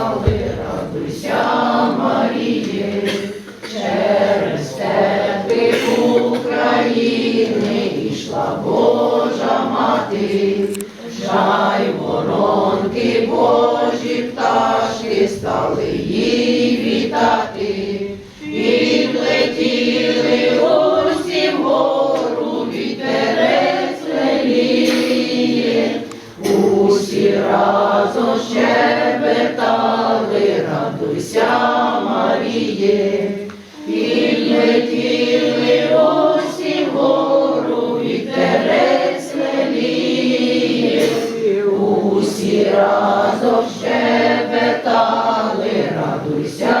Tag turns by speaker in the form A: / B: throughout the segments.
A: прошептали, радуйся, Маріє. Через степи України йшла Божа мати, Жай воронки Божі пташки стали її вітати, разом радуйся,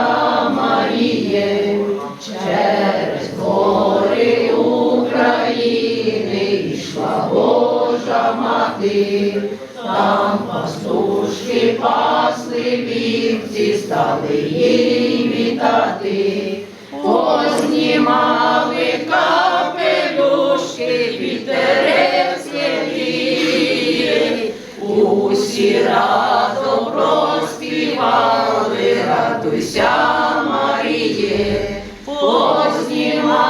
A: Маріє, через гори України йшла Божа мати, там пастушки пасли вівці, стали їй вітати, познімали усі разом проспівали, радуйся, Маріє, познімали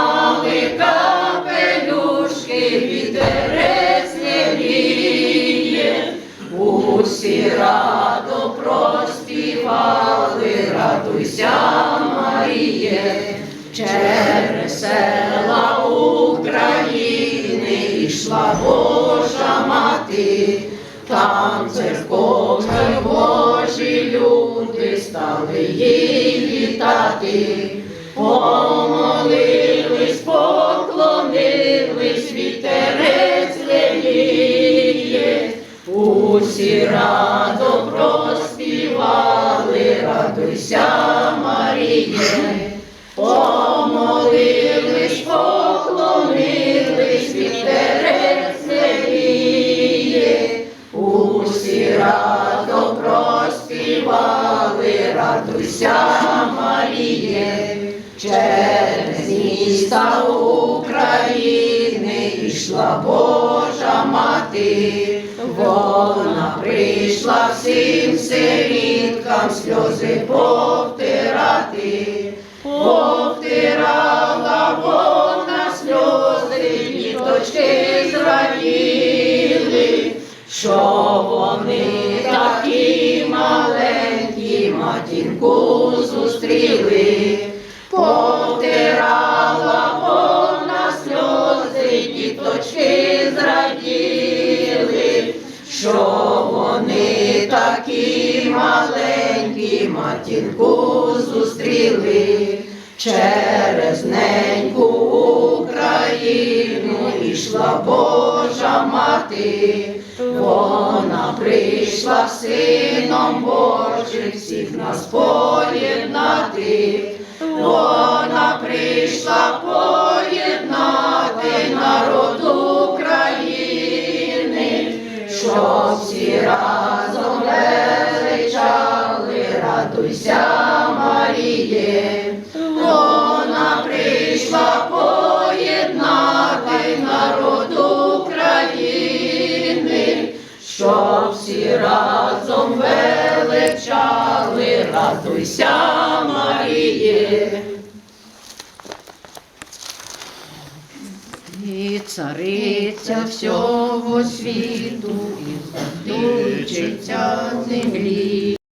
A: капелюшки, вітерець леліє, усі радо проспівали, радуйся, Маріє, через Там церковні Божі люди стали їй вітати, помолились, поклонились, вітерець леліє, усі радо проспівали, радуйся, Маріє, Маріє, через міста України йшла Божа мати, вона прийшла всім сиріткам сльози повтирати, повтирала вона сльози, діточки зраділи. Що вони такі маленькі, матінку зустріли, потирала вона сльози, діточки зраділи, що вони такі маленькі, матінку зустріли. Через неньку Ішла Божа мати, вона прийшла сином Божим всіх нас поєднати, вона прийшла поєднати народ України, щоб всі разом величали, радуйся, Маріє. Радуйся, Маріє. І цариця всього світу, і владичиця землі.